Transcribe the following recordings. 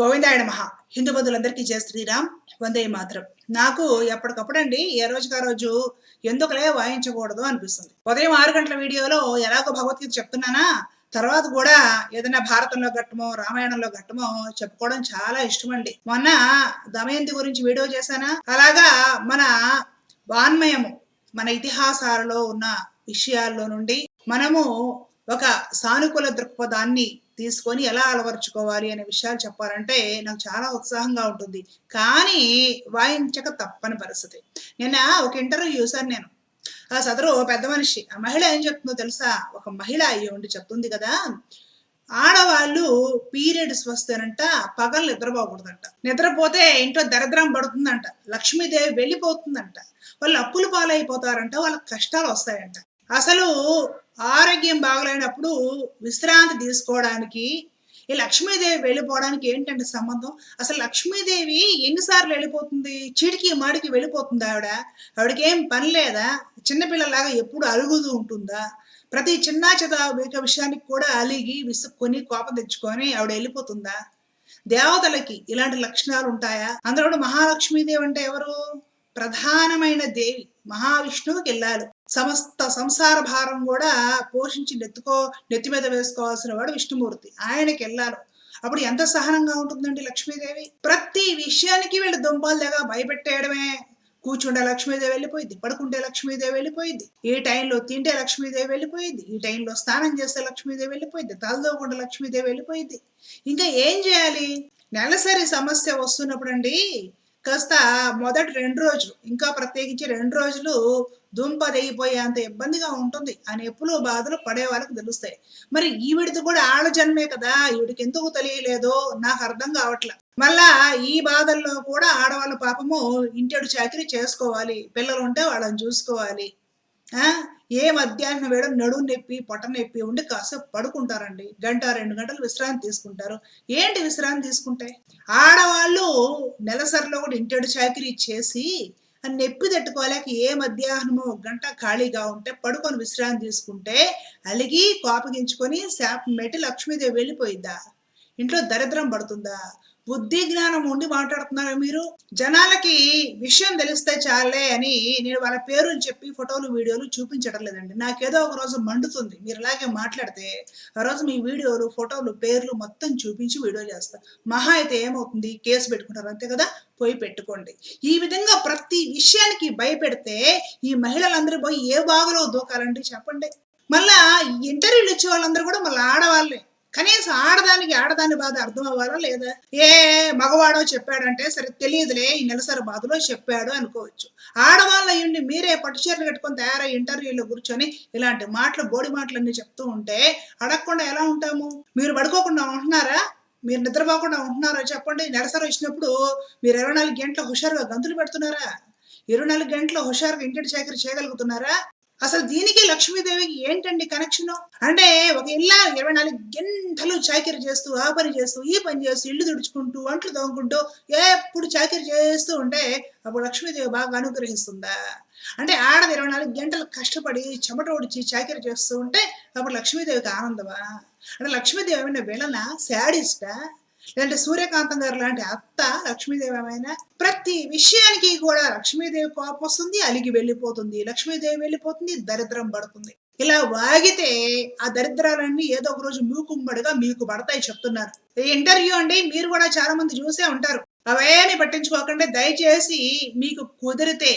గోవిందాయన మహా హిందూ బంధువులందరికీ జయ శ్రీరామ్. వందే మాత్రం. నాకు ఎప్పటికప్పుడు అండి ఏ రోజుకి ఆ రోజు ఎందుకులే వాయించకూడదు అనిపిస్తుంది. ఉదయం ఆరు గంటల వీడియోలో ఎలాగో భగవద్గీత చెప్తున్నానా? తర్వాత కూడా ఏదైనా భారతంలో ఘట్టమో రామాయణంలో ఘట్టమో చెప్పుకోవడం చాలా ఇష్టం అండి మొన్న దమయంతి గురించి వీడియో చేశానా? అలాగా మన వాన్మయము మన ఇతిహాసాలలో ఉన్న విషయాల్లో నుండి మనము ఒక సానుకూల దృక్పథాన్ని తీసుకొని ఎలా అలవరుచుకోవాలి అనే విషయాలు చెప్పాలంటే నాకు చాలా ఉత్సాహంగా ఉంటుంది. కానీ వాయించక తప్పని పరిస్థితి. నిన్న ఒక ఇంటర్వ్యూ చూశాను నేను. ఆ సదరు పెద్ద మనిషి ఆ మహిళ ఏం చెప్తుందో తెలుసా? ఒక మహిళ అయ్యి ఉండి చెప్తుంది కదా. ఆడవాళ్ళు పీరియడ్స్ వస్తేనంట పగలు నిద్రపోకూడదంట. నిద్రపోతే ఇంట్లో దరిద్రం పడుతుందంట. లక్ష్మీదేవి వెళ్ళిపోతుందంట. వాళ్ళు అప్పులు పాలైపోతారంట వాళ్ళకి కష్టాలు వస్తాయంట. అసలు ఆరోగ్యం బాగలేనప్పుడు విశ్రాంతి తీసుకోవడానికి ఈ లక్ష్మీదేవి వెళ్ళిపోవడానికి ఏంటంటే సంబంధం? అసలు లక్ష్మీదేవి ఎన్నిసార్లు వెళ్ళిపోతుంది? చిటికి మాడికి వెళ్ళిపోతుంది ఆవిడ. ఆవిడకి ఏం పని లేదా? చిన్నపిల్లలాగా ఎప్పుడు అలుగుతూ ఉంటుందా? ప్రతి చిన్న చిన్న విషయానికి కూడా అలిగి విసుక్కొని కోపం తెచ్చుకొని ఆవిడ వెళ్ళిపోతుందా? దేవతలకి ఇలాంటి లక్షణాలు ఉంటాయా? అందులో మహాలక్ష్మీదేవి అంటే ఎవరు? ప్రధానమైన దేవి. మహావిష్ణువుకి వెళ్ళాలి. సమస్త సంసార భారం కూడా పోషించి నెత్తుకో నెత్తి మీద వేసుకోవాల్సిన వాడు విష్ణుమూర్తి. ఆయనకి వెళ్ళాలి. అప్పుడు ఎంత సహనంగా ఉంటుందండి లక్ష్మీదేవి? ప్రతి విషయానికి వీళ్ళు దుంపలు దగ్గర భయపెట్టేయడమే. కూర్చుంటే లక్ష్మీదేవి వెళ్ళిపోయింది పడుకుంటే లక్ష్మీదేవి వెళ్ళిపోయింది ఈ టైంలో తింటే లక్ష్మీదేవి వెళ్ళిపోయింది ఈ టైంలో స్నానం చేస్తే లక్ష్మీదేవి వెళ్ళిపోయింది తలదోకుండా లక్ష్మీదేవి వెళ్ళిపోయింది. ఇంకా ఏం చేయాలి? నెలసరి సమస్య వస్తున్నప్పుడు అండి కాస్త మొదటి రెండు రోజులు ఇంకా ప్రత్యేకించి రెండు రోజులు దుంప అంత ఇబ్బందిగా ఉంటుంది ఆ నొప్పులు బాధలు పడే వాళ్ళకి తెలుస్తాయి. మరి ఈవిడిది కూడా ఆళ్ళ జన్మే కదా ఈవిడికి ఎందుకు తెలియలేదో నాకు అర్థం కావట్లే. మళ్ళా ఈ బాధల్లో కూడా ఆడవాళ్ళ పాపము ఇంటెడు చాకరీ చేసుకోవాలి పిల్లలు ఉంటే వాళ్ళని చూసుకోవాలి. ఏ మధ్యాహ్నం వేయడం నడుము నొప్పి పొట్ట నొప్పి ఉండి కాసేపు పడుకుంటారండి. గంట రెండు గంటలు విశ్రాంతి తీసుకుంటారు. ఏంటి విశ్రాంతి తీసుకుంటే? ఆడవాళ్ళు నెలసరిలో కూడా ఇంటెడు చాకరీ చేసి నొప్పి తట్టుకోలేక ఏ మధ్యాహ్నమో ఒక గంట ఖాళీగా ఉంటే పడుకొని విశ్రాంతి తీసుకుంటే అలిగి కోపగించుకొని శాపం పెట్టి లక్ష్మీదేవి వెళ్ళిపోయిద్దా? ఇంట్లో దరిద్రం పడుతుందా? బుద్ధి జ్ఞానం ఉండి మాట్లాడుతున్నారు మీరు. జనాలకి విషయం తెలిస్తే చాలే అని నేను వాళ్ళ పేరుని చెప్పి ఫోటోలు వీడియోలు చూపించడం లేదండి. నాకేదో ఒక రోజు మండుతుంది. మీరు ఇలాగే మాట్లాడితే ఆ రోజు మీ వీడియోలు ఫోటోలు పేర్లు మొత్తం చూపించి వీడియో చేస్తా. మహా అయితే ఏమవుతుంది? కేసు పెట్టుకుంటారు. అంతే కదా? పోయి పెట్టుకోండి. ఈ విధంగా ప్రతి విషయానికి భయపెడితే ఈ మహిళలందరూ పోయి ఏ బాగులో దూకాలండి? చెప్పండి. మళ్ళా ఇంటర్వ్యూలు ఇచ్చే వాళ్ళందరూ కూడా మళ్ళీ ఆడవాళ్ళే. కనీసం ఆడదానికి ఆడదాని బాధ అర్థం అవ్వాలా లేదా ఏ మగవాడో చెప్పాడంటే సరే తెలియదులే ఈ నెలసరి బాధలో చెప్పాడు అనుకోవచ్చు. ఆడవాళ్ళ అయ్యండి మీరే పట్టు చీరలు కట్టుకొని తయారై ఇంటర్వ్యూలో కూర్చొని ఇలాంటి మాటలు బోడి మాటలన్నీ చెప్తూ ఉంటే అడగకుండా ఎలా ఉంటాము? మీరు పడుకోకుండా ఉంటున్నారా? మీరు నిద్రపోకుండా ఉంటున్నారా? చెప్పండి. నెలసరి వచ్చినప్పుడు మీరు ఇరవై నాలుగు గంటల హుషారుగా గంతులు పెడుతున్నారా? ఇరవై నాలుగు గంటల హుషారుగా ఇంటి చాకరీ చేయగలుగుతున్నారా? అసలు దీనికి లక్ష్మీదేవికి ఏంటండి కనెక్షన్ అంటే ఒక ఇల్లా ఇరవై నాలుగు గంటలు చాకరీ చేస్తూ ఆ పని చేస్తూ ఈ పని చేస్తూ ఇల్లు తుడుచుకుంటూ వంటలు తోముకుంటూ ఎప్పుడు చాకరీ చేస్తూ ఉంటే అప్పుడు లక్ష్మీదేవి బాగా అనుగ్రహిస్తుందా? అంటే ఆడది ఇరవై నాలుగు గంటలు కష్టపడి చెమట ఒడిచి చాకరీ చేస్తూ ఉంటే అప్పుడు లక్ష్మీదేవికి ఆనందమా? అంటే లక్ష్మీదేవి ఏమైనా విలనా? శాడిస్టా? లేదంటే సూర్యకాంతం గారు లాంటి అత్త లక్ష్మీదేవి ఏమైనా ప్రతి విషయానికి కూడా లక్ష్మీదేవి కోపం వస్తుంది అలిగి వెళ్ళిపోతుంది. లక్ష్మీదేవి వెళ్ళిపోతుంది దరిద్రం పడుతుంది. ఇలా వాగితే ఆ దరిద్రాలన్నీ ఏదో ఒక రోజు మూకుమ్మడిగా మీకు పడతాయి చెప్తున్నారు. ఇంటర్వ్యూ అండి మీరు కూడా చాలా మంది చూసే ఉంటారు. అవేమి పట్టించుకోకండి. దయచేసి మీకు కుదిరితే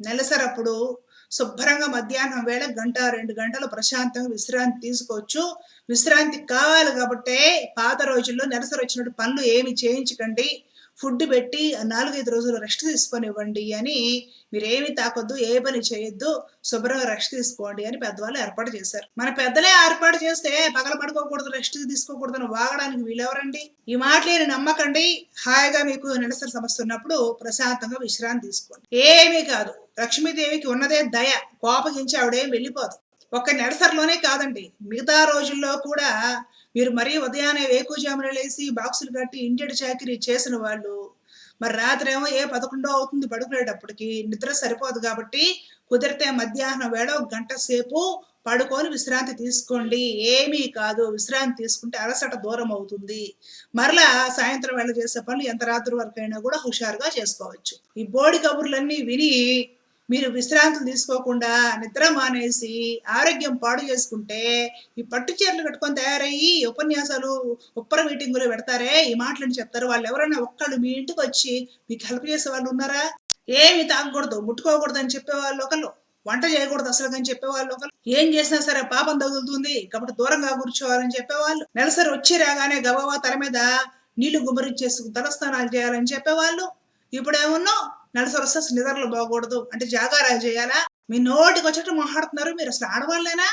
నెలసరప్పుడు శుభ్రంగా మధ్యాహ్నం వేళ గంట రెండు గంటలు ప్రశాంతంగా విశ్రాంతి తీసుకోవచ్చు. విశ్రాంతి కావాలి కాబట్టి పాత రోజుల్లో నెలసరి వచ్చినట్టు పనులు ఏమి చేయించకండి. ఫుడ్ పెట్టి నాలుగైదు రోజులు రెస్ట్ తీసుకొని ఇవ్వండి అని మీరేమి తాకొద్దు ఏ పని చేయొద్దు శుభ్రంగా రెస్ట్ తీసుకోండి అని పెద్దవాళ్ళు ఏర్పాటు చేశారు. మన పెద్దలే ఏర్పాటు చేస్తే పగల పడుకోకూడదు రెస్ట్ తీసుకోకూడదు అని వాగడానికి వీలెవరండి? ఈ మాటలేని నమ్మకండి. హాయిగా మీకు నిరసన సమస్య ఉన్నప్పుడు ప్రశాంతంగా విశ్రాంతి తీసుకోండి. ఏమీ కాదు. లక్ష్మీదేవికి ఉన్నదే దయ. కోపగించి ఆవిడేం వెళ్ళిపోదు. ఒక్క నెడసరిలోనే కాదండి. మిగతా రోజుల్లో కూడా మీరు మరీ ఉదయాన్నే వేకుజామున లేసి బాక్సులు కట్టి ఇంటి చాకరీ చేసిన వాళ్ళు మరి రాత్రి ఏమో ఏ పదకొండో అవుతుంది పడుకునేటప్పటికి నిద్ర సరిపోదు కాబట్టి కుదిరితే మధ్యాహ్నం వేళ గంట సేపు పడుకొని విశ్రాంతి తీసుకోండి. ఏమీ కాదు. విశ్రాంతి తీసుకుంటే అలసట దూరం అవుతుంది. మరలా సాయంత్రం వేళ చేసే పనులు ఎంత రాత్రి వరకు అయినా కూడా హుషారుగా చేసుకోవచ్చు. ఈ బోడి కబుర్లన్నీ విని మీరు విశ్రాంతులు తీసుకోకుండా నిద్ర మానేసి ఆరోగ్యం పాడు చేసుకుంటే ఈ పట్టు చీరలు కట్టుకొని తయారయ్యి ఉపన్యాసాలు ఉప్పర మీటింగులు పెడతారే ఈ మాటలను చెప్తారు. వాళ్ళు ఎవరైనా ఒక్కళ్ళు మీ ఇంటికి వచ్చి మీకు హెల్ప్ చేసే వాళ్ళు ఉన్నారా? ఏమి తాగకూడదు ముట్టుకోకూడదు అని చెప్పేవాళ్ళు ఒకళ్ళు వంట చేయకూడదు అసలు అని చెప్పేవాళ్ళు ఒకళ్ళు. ఏం చేసినా సరే పాపం తగులుతుంది కాబట్టి దూరంగా కూర్చోవాలని చెప్పేవాళ్ళు నెలసరి వచ్చి రాగానే గబగబా తల మీద నీళ్ళు గుమ్మరించేసుకు తలస్నానాలు చేయాలని చెప్పేవాళ్ళు ఇప్పుడు ఏమన్నా నెలసరి వస్తే నిద్రలు పోకూడదు అంటే జాగారాలు చేయాలా? మీ నోటికి వచ్చేట్టు మాట్లాడుతున్నారు. మీరు అసలు ఆడవాళ్ళేనా?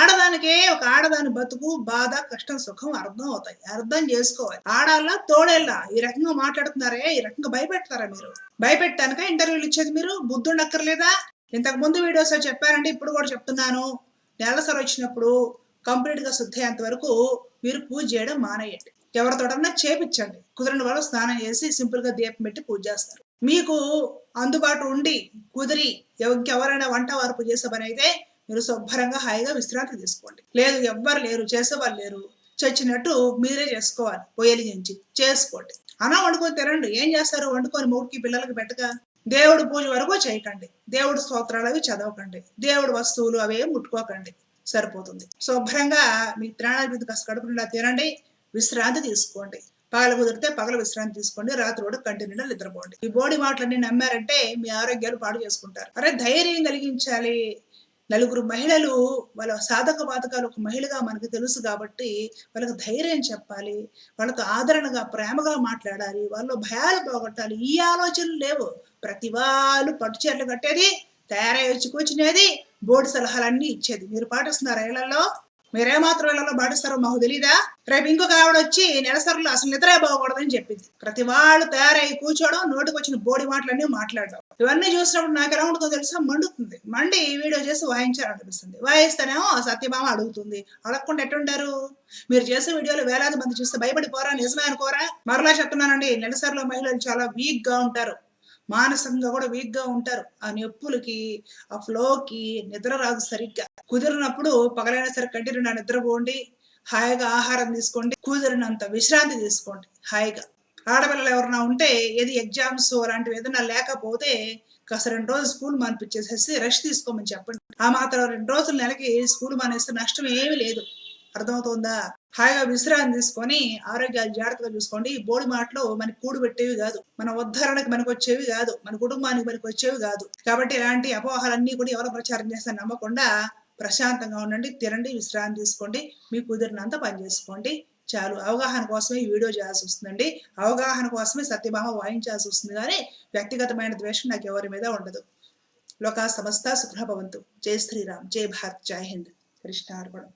ఆడదానికే ఒక ఆడదాని బతుకు బాధ కష్టం సుఖం అర్థం అవుతాయి అర్థం చేసుకోవాలి. ఆడాలా? తోడేళ్ళ? ఈ రకంగా మాట్లాడుతున్నారే? ఈ రకంగా భయపెడతారా మీరు? భయపెట్టానుక ఇంటర్వ్యూలు ఇచ్చేది మీరు? బుద్ధుండక్కర్లేదా ఇంతకు ముందు వీడియోస్ చెప్పారంటే ఇప్పుడు కూడా చెప్తున్నాను. నెలసరి వచ్చినప్పుడు కంప్లీట్గా శుద్ధి అయ్యేంత వరకు మీరు పూజ చేయడం మానేయండి. ఎవరితోటన్నా చేపించండి. కుదిరిన వాళ్ళు స్నానం చేసి సింపుల్గా దీపం పెట్టి పూజ చేస్తారు. మీకు అందుబాటు ఉండి కుదిరి ఎవరైనా వంట వార్పు చేసే పని అయితే మీరు శుభ్రంగా హాయిగా విశ్రాంతి తీసుకోండి. లేదు ఎవ్వరు లేరు చేసేవాళ్ళు లేరు. చచ్చినట్టు మీరే చేసుకోవాలి. పొయ్యలి నుంచి చేసుకోండి. అన్నం వండుకొని తినండి. ఏం చేస్తారు? వండుకొని మూడుకి పిల్లలకి పెట్టక. దేవుడు పూజ వరకు చేయకండి. దేవుడు స్తోత్రాలు అవి చదవకండి. దేవుడు వస్తువులు అవే ముట్టుకోకండి. సరిపోతుంది. శుభ్రంగా మీ త్రాణాభివృద్ధి కాస్త కడుపు నిండా తినండి. విశ్రాంతి తీసుకోండి. పగల కుదిరితే పగల విశ్రాంతి తీసుకోండి రాత్రి కూడా కంటిన్యూగా నిద్రపోండి. ఈ బోడి మాటలన్నీ నమ్మారంటే మీ ఆరోగ్యాలు పాడు చేసుకుంటారు. అరే ధైర్యం కలిగించాలి. నలుగురు మహిళలు వాళ్ళ సాధక బాధకాలు ఒక మహిళగా మనకు తెలుసు కాబట్టి వాళ్ళకి ధైర్యం చెప్పాలి. వాళ్ళకు ఆదరణగా ప్రేమగా మాట్లాడాలి. వాళ్ళు భయాలు పోగొట్టాలి. ఈ ఆలోచనలు లేవు. ప్రతి వాళ్ళు పట్టు చీరలు కట్టేది తయారై వచ్చి కూర్చునేది బోర్డు సలహాలన్నీ ఇచ్చేది. మీరు పాటిస్తున్నారా ఇళ్ళలో మీరేమాత్రం ఇళ్ళలో పాటిస్తారో మాకు తెలీదా? రేపు ఇంకొక ఆవిడ వచ్చి నెలసరులు అసలు నిద్రే బాగకూడదని చెప్పింది. ప్రతి వాళ్ళు తయారై కూర్చోవడం నోటికి వచ్చిన బోడి మాటలన్నీ మాట్లాడడం. ఇవన్నీ చూసినప్పుడు నాకు ఎలా ఉంటుందో తెలుసా? మండుతుంది. మండి ఈ వీడియో చేసి వాయించాలనిపిస్తుంది వాయిస్తేనేమో సత్యభామ అడుగుతుంది. అడగకుండా ఎట్టుంటారు? మీరు చేసే వీడియోలు వేలాది మంది చూస్తే భయపడిపోరా? నిజమే అనుకోరా? మరలా చెప్తున్నానండి నెలసరిలో మహిళలు చాలా వీక్గా ఉంటారు. మానసంగా కూడా వీక్గా ఉంటారు. ఆ నొప్పులకి ఆ ఫ్లోకి నిద్ర రాదు సరిగ్గా. కుదిరినప్పుడు పగలైనా సరే కంటిన్యూ నిద్రపోండి హాయిగా ఆహారం తీసుకోండి. కుదిరినంత విశ్రాంతి తీసుకోండి. హాయిగా. ఆడపిల్లలు ఎవరైనా ఉంటే ఏది ఎగ్జామ్స్ అలాంటివి ఏదైనా లేకపోతే కాస్త రెండు రోజులు స్కూల్ మానిపించేసేసి రెస్ట్ తీసుకోమని చెప్పండి. ఆ మాత్రం రెండు రోజులు నెలకి స్కూల్ మానేస్తే నష్టం ఏమీ లేదు. అర్థమవుతుందా? హాయిగా విశ్రాంతి తీసుకొని ఆరోగ్యాలు జాగ్రత్తగా చూసుకోండి. బోడి మాటలు మనకి కూడు పెట్టేవి కాదు. మన ఉద్ధరణకు మనకు వచ్చేవి కాదు. మన కుటుంబానికి మనకు వచ్చేవి కాదు. కాబట్టి ఇలాంటి అపోహలన్నీ కూడా ఎవరో ప్రచారం చేస్తే నమ్మకుండా ప్రశాంతంగా ఉండండి తినండి విశ్రాంతి తీసుకోండి మీకు కుదిరినంత పని చేసుకోండి. చాలు. అవగాహన కోసమే ఈ వీడియో చేయాల్సి వస్తుందండి. అవగాహన కోసమే సత్యభామ వాయించాల్సి వస్తుంది కానీ వ్యక్తిగతమైన ద్వేషం నాకు ఎవరి మీద ఉండదు. లోకా సమస్త సుఖభవంతు జై శ్రీరామ్. జై భారత్. జై హింద్. కృష్ణార్పణం.